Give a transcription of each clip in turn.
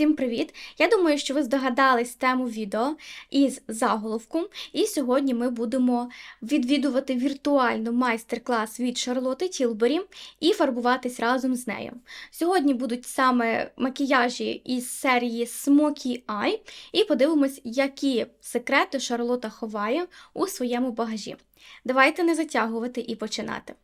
Всім привіт! Я думаю, що ви здогадались тему відео із заголовку. І сьогодні ми будемо відвідувати віртуальну майстер-клас від Шарлоти Тілбері і фарбуватись разом з нею. Сьогодні будуть саме макіяжі із серії Smoky Eye, і подивимось, які секрети Шарлота ховає у своєму багажі. Давайте не затягувати і починати.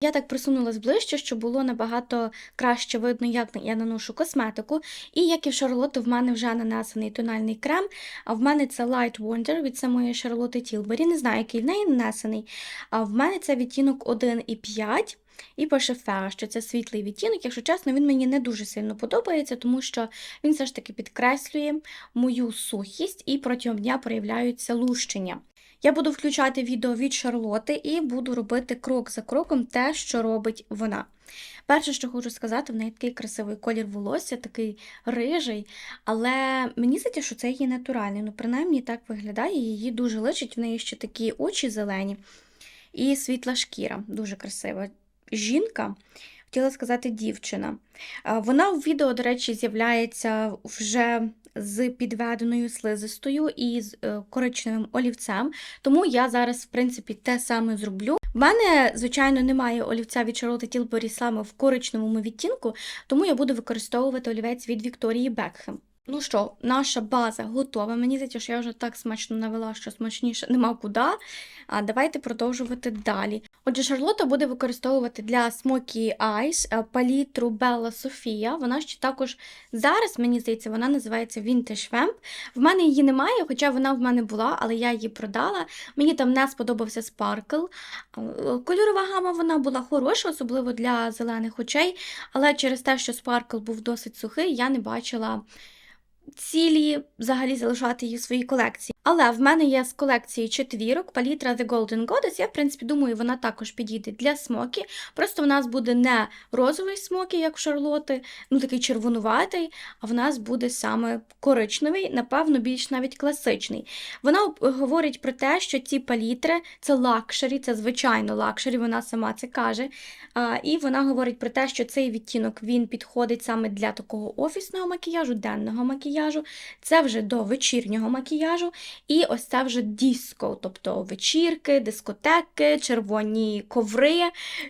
Я так присунулась ближче, щоб було набагато краще видно, як я наношу косметику. І як і в Шарлотти, в мене вже нанесений тональний крем. А в мене це Light Wonder від самої Шарлоти Тілбері. Не знаю, який в неї нанесений. А в мене це відтінок 1,5. І пише Феа, що це світлий відтінок. Якщо чесно, він мені не дуже сильно подобається, тому що він все ж таки підкреслює мою сухість і протягом дня проявляються лущення. Я буду включати відео від Шарлоти і буду робити крок за кроком те, що робить вона. Перше, що хочу сказати, в неї такий красивий колір волосся, такий рижий, але мені здається, що це її натуральний. Ну, принаймні так виглядає, її дуже личить, в неї ще такі очі зелені і світла шкіра, дуже красива. Жінка, хотіла сказати, дівчина. Вона в відео, до речі, з'являється вже з підведеною слизистою і з е, коричневим олівцем. Тому я зараз, в принципі, те саме зроблю. В мене, звичайно, немає олівця від Charlotte Tilbury саме в коричневому відтінку, тому я буду використовувати олівець від Вікторії Бекхем. Ну що, наша база готова. Мені здається, що я вже так смачно навела, що смачніше нема куди. А давайте продовжувати далі. Отже, Шарлота буде використовувати для Smoky Eyes е, палітру Bella Sofia. Вона ще також зараз, мені здається, вона називається Vintage Vamp. В мене її немає, хоча вона в мене була, але я її продала. Мені там не сподобався спаркл. Кольорова гама вона була хороша, особливо для зелених очей, але через те, що спаркл був досить сухий, я не бачила цілі взагалі залишати її в своїй колекції. Але в мене є з колекції четвірок, палітра The Golden Goddess. Я, в принципі, думаю, вона також підійде для смокі. Просто в нас буде не розовий смокі, як в Шарлоти, ну такий червонуватий, а в нас буде саме коричневий, напевно, більш навіть класичний. Вона говорить про те, що ці палітри це лакшері, це звичайно лакшері, вона сама це каже. І вона говорить про те, що цей відтінок він підходить саме для такого офісного макіяжу, денного макіяжу. Це вже до вечірнього макіяжу. І ось це вже диско, тобто вечірки, дискотеки, червоні коври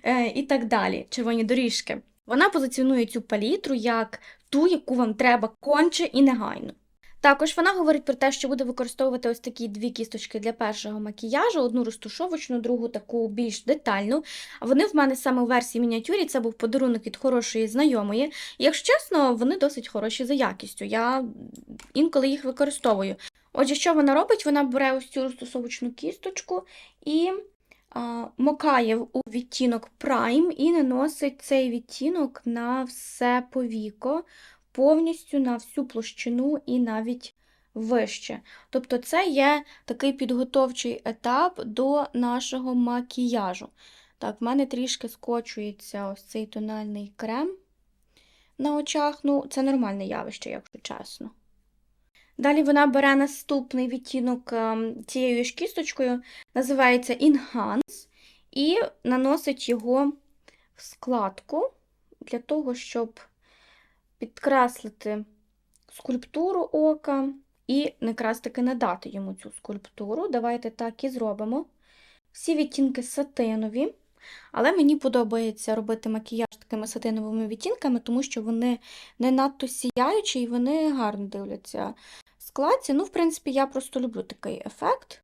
е, і так далі, червоні доріжки. Вона позиціонує цю палітру як ту, яку вам треба конче і негайно. Також вона говорить про те, що буде використовувати ось такі дві кісточки для першого макіяжу: одну розтушовочну, другу таку більш детальну. А вони в мене саме у версії мініатюрі це був подарунок від хорошої знайомої. Якщо чесно, вони досить хороші за якістю. Я інколи їх використовую. Отже, що вона робить? Вона бере ось цю розтусовочну кісточку і а, мокає у відтінок Prime і наносить цей відтінок на все повіко, повністю на всю площину і навіть вище. Тобто, це є такий підготовчий етап до нашого макіяжу. Так, в мене трішки скочується ось цей тональний крем на очах. Ну, це нормальне явище, якщо чесно. Далі вона бере наступний відтінок ем, цією ж кісточкою, називається Enhance, і наносить його в складку для того, щоб підкреслити скульптуру ока і якраз таки надати йому цю скульптуру. Давайте так і зробимо. Всі відтінки сатинові, але мені подобається робити макіяж такими сатиновими відтінками, тому що вони не надто сіяючі і вони гарно дивляться складці. Ну, в принципі, я просто люблю такий ефект.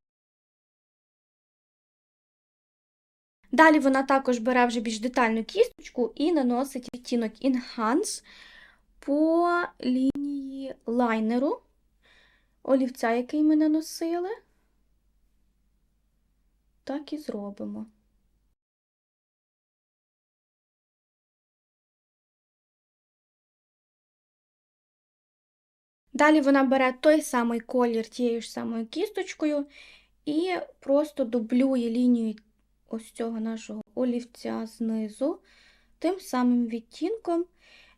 Далі вона також бере вже більш детальну кісточку і наносить відтінок Enhance по лінії лайнеру, олівця, який ми наносили. Так і зробимо. Далі вона бере той самий колір тією ж самою кісточкою і просто дублює лінію ось цього нашого олівця знизу, тим самим відтінком,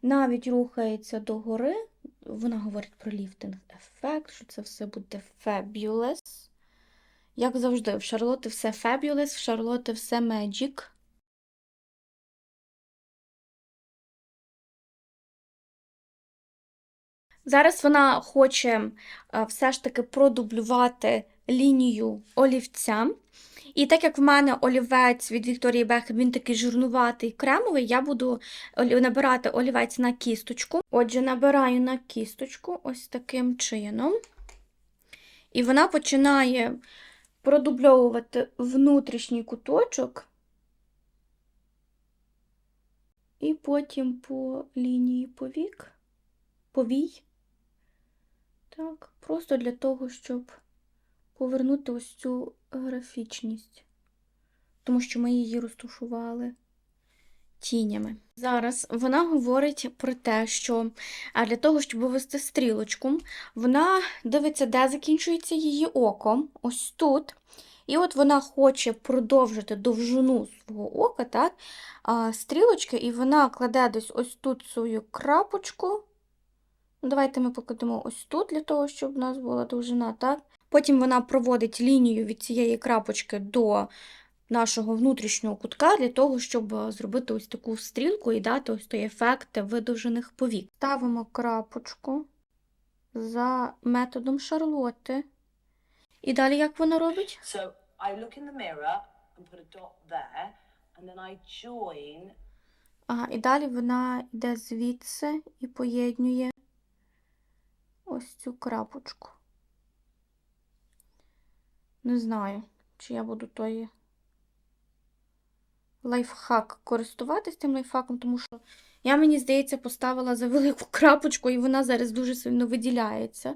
навіть рухається догори. Вона говорить про ліфтинг ефект, що це все буде fabulous. Як завжди, в Шарлоти все fabulous, в Шарлоти все magic. Зараз вона хоче е, все ж таки продублювати лінію олівця. І так як в мене олівець від Вікторії Бекхем, він такий жирнуватий кремовий, я буду набирати олівець на кісточку. Отже, набираю на кісточку ось таким чином. І вона починає продубльовувати внутрішній куточок. І потім по лінії повік, повій. Так, просто для того, щоб повернути ось цю графічність, тому що ми її розташували тінями. Зараз вона говорить про те, що для того, щоб вивести стрілочку, вона дивиться, де закінчується її око, ось тут. І от вона хоче продовжити довжину свого ока, так, стрілочки, і вона кладе десь ось тут свою крапочку. Ну, Давайте ми покладемо ось тут, для того, щоб у нас була довжина, так? Потім вона проводить лінію від цієї крапочки до нашого внутрішнього кутка, для того, щоб е, зробити ось таку стрілку і дати ось той ефект видовжених повік. Ставимо крапочку за методом Шарлотти. І далі як вона робить? So I look in the mirror and put a dot there, and then I join. Ага, і далі вона йде звідси і поєднує ось цю крапочку. Не знаю, чи я буду той лайфхак користуватись тим лайфхаком, тому що я, мені здається, поставила за велику крапочку, і вона зараз дуже сильно виділяється.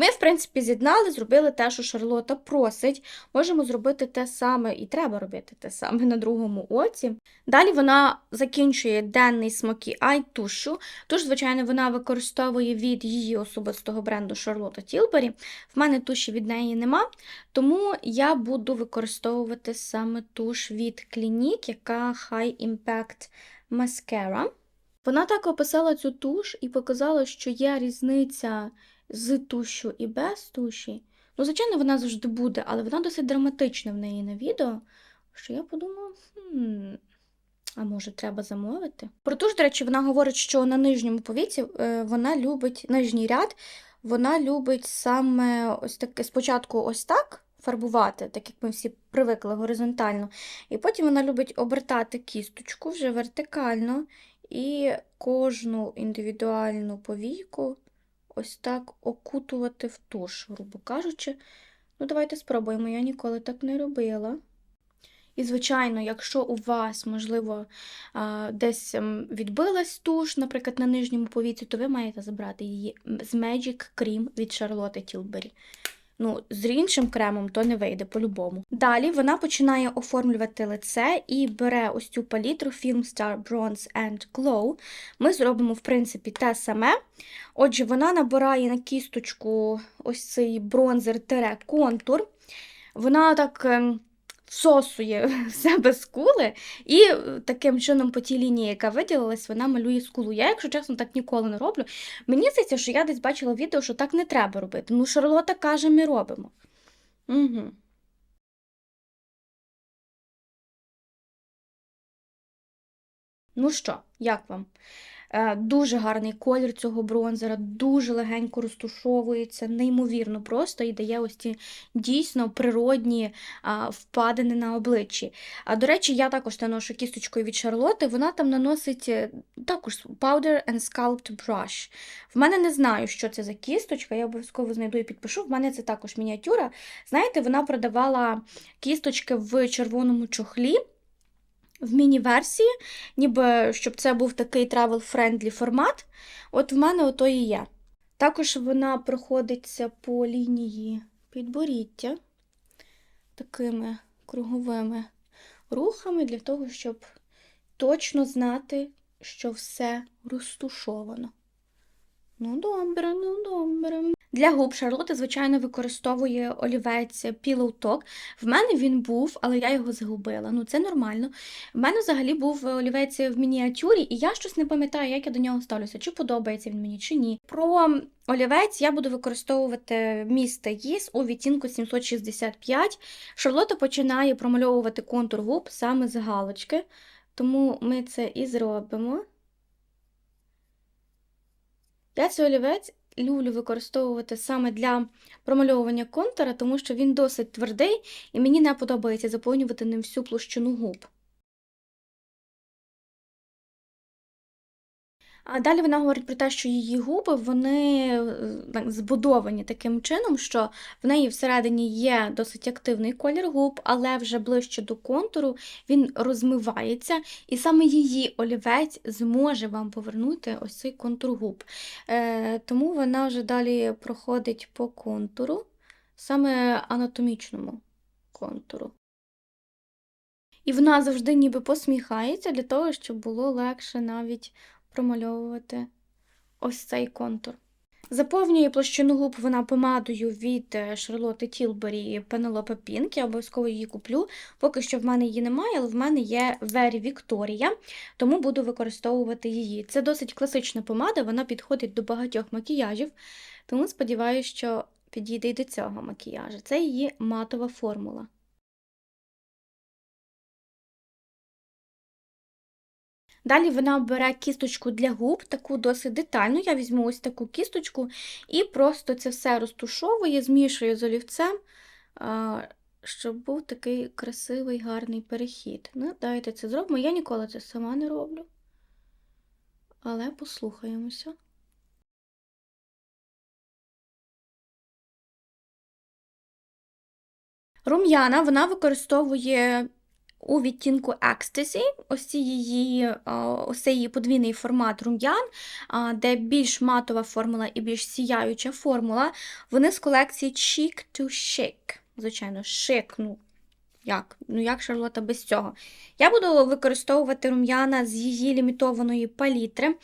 Ми, в принципі, з'єднали, зробили те, що Шарлота просить. Можемо зробити те саме, і треба робити те саме на другому оці. Далі вона закінчує денний смокі ай тушу. Туш, звичайно, вона використовує від її особистого бренду Charlotte Tilbury. В мене туші від неї нема, тому я буду використовувати саме туш від Clinique, яка High Impact Mascara. Вона так описала цю туш і показала, що є різниця з тушу і без туші. Ну, звичайно, вона завжди буде, але вона досить драматична в неї на відео, що я подумала, хм, а може, треба замовити? Про туш, до речі, вона говорить, що на нижньому повіці е, вона любить нижній ряд, вона любить саме ось таке спочатку ось так фарбувати, так як ми всі привикли горизонтально, і потім вона любить обертати кісточку вже вертикально і кожну індивідуальну повійку ось так окутувати в туш, грубо кажучи. Ну, давайте спробуємо, я ніколи так не робила. І, звичайно, якщо у вас, можливо, десь ем, відбилась туш, наприклад, на нижньому повіці, то ви маєте забрати її з Magic Cream від Charlotte Tilbury. Ну, з іншим кремом то не вийде по-любому. Далі вона починає оформлювати лице і бере ось цю палітру Filmstar Bronze and Glow. Ми зробимо, в принципі, те саме. Отже, вона набирає на кісточку ось цей бронзер-контур. Вона так ем, всосує в себе скули, і е, таким чином по тій лінії, яка виділилась, вона малює скулу. Я, якщо чесно, так ніколи не роблю. Мені здається, що я десь бачила відео, що так не треба робити. Ну, Шарлота каже, ми робимо. Угу. Ну що, як вам? Е, Дуже гарний колір цього бронзера, дуже легенько розтушовується, неймовірно просто і дає ось ці дійсно природні впадини на обличчі. А до речі, я також наношу кісточкою від Шарлоти, вона там наносить е, також Powder and Sculpt Brush. В мене не знаю, що це за кісточка, я обов'язково знайду і підпишу. В мене це також мініатюра. Знаєте, вона продавала кісточки в червоному чохлі в міні-версії, ніби щоб це був такий travel-friendly формат. От в мене ото і є. Також вона проходиться по лінії підборіддя такими круговими рухами для того, щоб точно знати, що все розтушовано. Ну, добре, ну добре. Для губ Шарлота, звичайно, використовує олівець Pillow Talk. В мене він був, але я його загубила. Ну, це нормально. В мене взагалі був олівець в мініатюрі, і я щось не пам'ятаю, як я до нього ставлюся, чи подобається він мені, чи ні. Про олівець я буду використовувати міста Їс у відтінку 765. Шарлота починає промальовувати контур губ саме з галочки, тому ми це і зробимо. Я цей олівець люблю використовувати саме для промальовування контура, тому що він досить твердий, і мені не подобається заповнювати ним всю площину губ. А далі вона говорить про те, що її губи вони е, збудовані таким чином, що в неї всередині є досить активний колір губ, але вже ближче до контуру він розмивається, і саме її олівець зможе вам повернути ось цей контур губ. Е, тому вона вже далі проходить по контуру, саме анатомічному контуру. І вона завжди ніби посміхається для того, щоб було легше навіть промальовувати ось цей контур. Заповнює площину губ вона помадою від е, Шарлотти Тілбері Penelope Pink. Я обов'язково її куплю. Поки що в мене її немає, але в мене є Very Victoria, тому буду використовувати її. Це досить класична помада, вона підходить до багатьох макіяжів, тому сподіваюся, що підійде і до цього макіяжу. Це її матова формула. Далі вона бере кісточку для губ, таку досить детальну. Я візьму ось таку кісточку і просто це все розтушовує, змішую з олівцем, щоб був такий красивий, гарний перехід. Ну, давайте це зробимо. Я ніколи це сама не роблю. Але послухаємося. Рум'яна вона використовує у відтінку Ecstasy, ось її, ось її подвійний формат рум'ян, де більш матова формула і більш сіяюча формула. Вони з колекції Chic to Chic. Звичайно, шик. Ну, як? Ну, як Шарлота без цього? Я буду використовувати рум'яна з її лімітованої палітри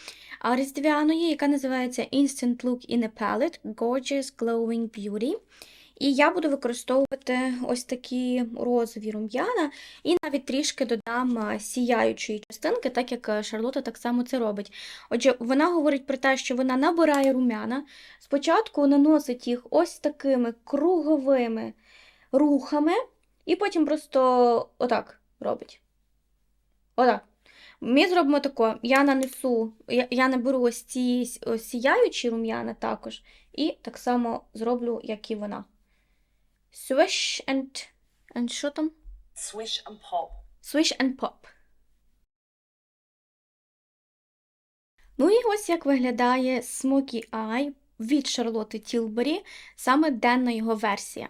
різдвяної, яка називається Instant Look in a Palette Gorgeous Glowing Beauty. І я буду використовувати ось такі розові рум'яна, і навіть трішки додам сіяючої частинки, так як е, Шарлота так само це робить. Отже, вона говорить про те, що вона набирає рум'яна, спочатку наносить їх ось такими круговими рухами, і потім просто отак робить. Отак. Ми зробимо тако. Я нанесу, я, я наберу ось ці ось сіяючі рум'яна також, і так само зроблю, як і вона. Swish and. and що там? Swish and pop. Swish and pop. Ну і ось як виглядає Smoky Eye від Шарлотти Тілбері, саме денна його версія.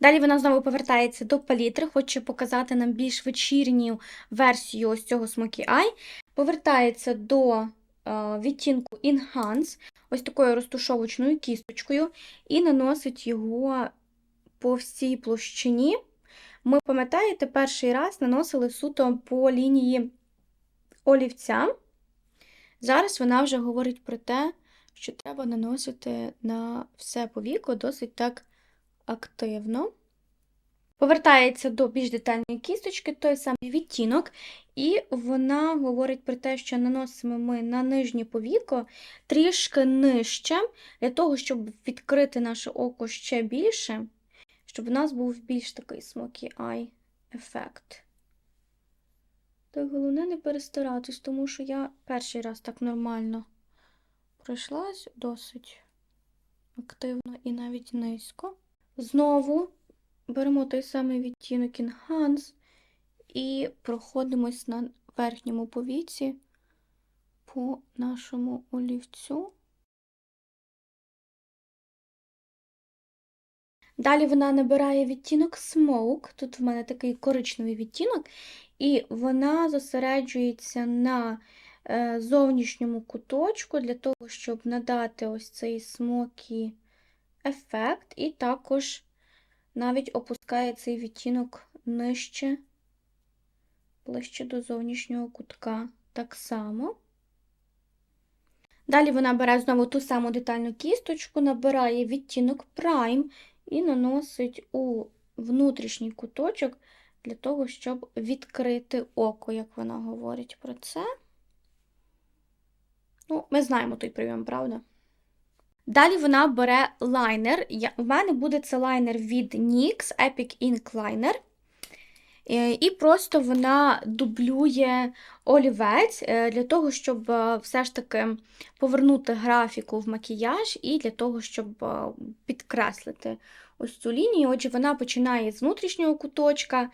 Далі вона знову повертається до палітри, хоче показати нам більш вечірню версію ось цього Smoky Eye. Повертається до е, відтінку Enhance, ось такою розтушовочною кісточкою, і наносить його по всій площині. Ми, пам'ятаєте, перший раз наносили суто по лінії олівця. Зараз вона вже говорить про те, що треба наносити на все повіко досить так активно. Повертається до більш детальної кісточки, той самий відтінок, і вона говорить про те, що наносимо ми на нижнє повіко трішки нижче, для того, щоб відкрити наше око ще більше, щоб у нас був більш такий smoky eye ефект. Так, головне не перестаратись, тому що я перший раз так нормально пройшлась досить активно і навіть низько. Знову беремо той самий відтінок Enhance і проходимось на верхньому повіці по нашому олівцю. Далі вона набирає відтінок Smoke, тут в мене такий коричневий відтінок, і вона зосереджується на е, зовнішньому куточку для того, щоб надати ось цей смокі ефект, і також навіть опускає цей відтінок нижче, ближче до зовнішнього кутка. Так само. Далі вона бере знову ту саму детальну кісточку, набирає відтінок Prime і наносить у внутрішній куточок для того, щоб відкрити око, як вона говорить про це. Ну, ми знаємо той прийом, правда? Далі вона бере лайнер. В мене буде це лайнер від NYX Epic Ink Liner. Е, І просто вона дублює олівець е, для того, щоб е, все ж таки повернути графіку в макіяж і для того, щоб підкреслити ось цю лінію. Отже, вона починає з внутрішнього куточка,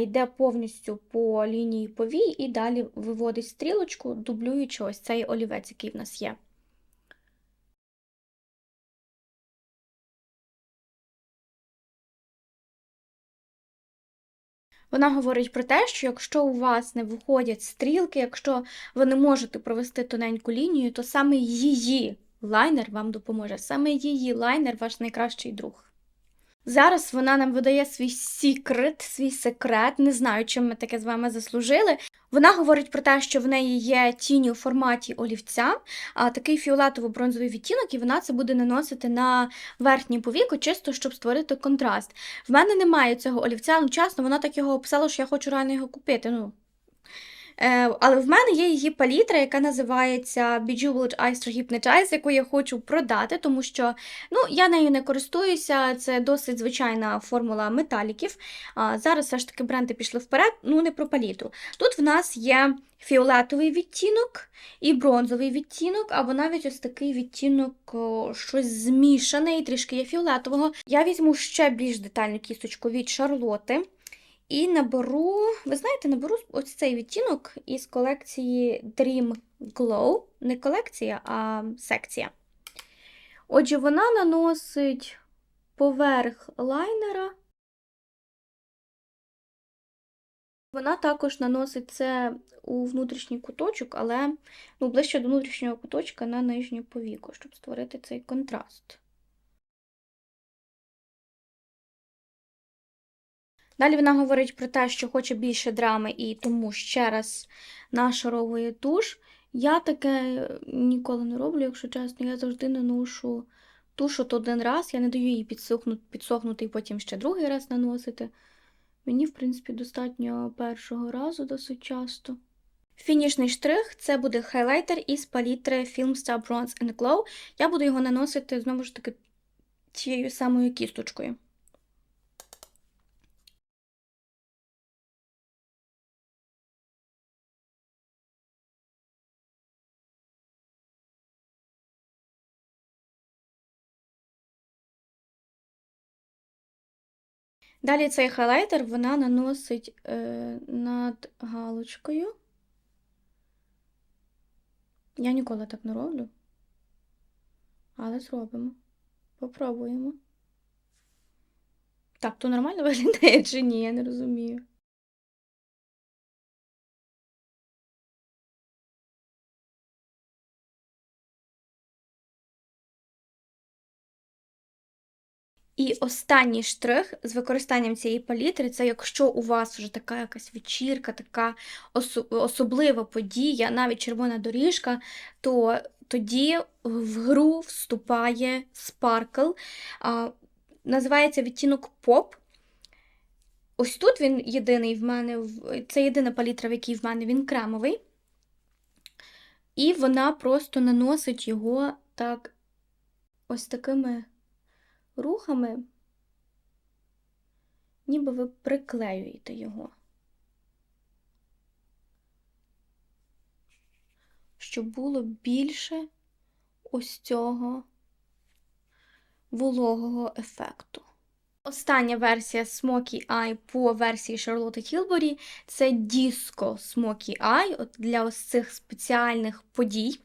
йде повністю по лінії повій і далі виводить стрілочку, дублюючи ось цей олівець, який в нас є. Вона говорить про те, що якщо у вас не виходять стрілки, якщо ви не можете провести тоненьку лінію, то саме її лайнер вам допоможе. Саме її лайнер ваш найкращий друг. Зараз вона нам видає свій секрет, свій секрет. Не знаю, чим ми таке з вами заслужили. Вона говорить про те, що в неї є тіні у форматі олівця, а такий фіолетово-бронзовий відтінок, і вона це буде наносити на верхнє повіко, чисто щоб створити контраст. В мене немає цього олівця, ну чесно, вона так його описала, що я хочу реально його купити. Ну. Е, але в мене є її палітра, яка називається Bejeweled Eyestra Hypnotize, яку я хочу продати, тому що ну, я нею не користуюся, це досить звичайна формула металіків. Зараз все ж таки бренди пішли вперед, ну не про палітру. Тут в нас є фіолетовий відтінок і бронзовий відтінок, або навіть ось такий відтінок, щось змішане трішки є фіолетового. Я візьму ще більш детальну кісточку від Шарлоти. І наберу, ви знаєте, наберу ось цей відтінок із колекції Dream Glow. Не колекція, а секція. Отже, вона наносить поверх лайнера. Вона також наносить це у внутрішній куточок, але ну, ближче до внутрішнього куточка на нижню повіку, щоб створити цей контраст. Далі вона говорить про те, що хоче більше драми, і тому ще раз нашаровує туш. Я таке ніколи не роблю, якщо чесно. Я завжди наношу туш от один раз, я не даю їй підсохнути, підсохнути і потім ще другий раз наносити. Мені, в принципі, достатньо першого разу досить часто. Фінішний штрих це буде хайлайтер із палітри Filmstar Bronze and Glow. Я буду його наносити знову ж таки тією самою кісточкою. Далі цей хайлайтер вона наносить е, над галочкою. Я ніколи так не роблю. Але зробимо. Попробуємо. Так, то нормально виглядає чи ні, я не розумію. І останній штрих з використанням цієї палітри це якщо у вас вже така якась вечірка, така осо- особлива подія, навіть червона доріжка, то тоді в гру вступає спаркл. Називається відтінок поп. Ось тут він єдиний в мене, це єдина палітра, в якій в мене він кремовий. І вона просто наносить його так, ось такими рухами, ніби ви приклеюєте його. Щоб було більше ось цього вологого ефекту. Остання версія Smoky Eye по версії Charlotte Tilbury – це Smoky Eye от для ось цих спеціальних подій.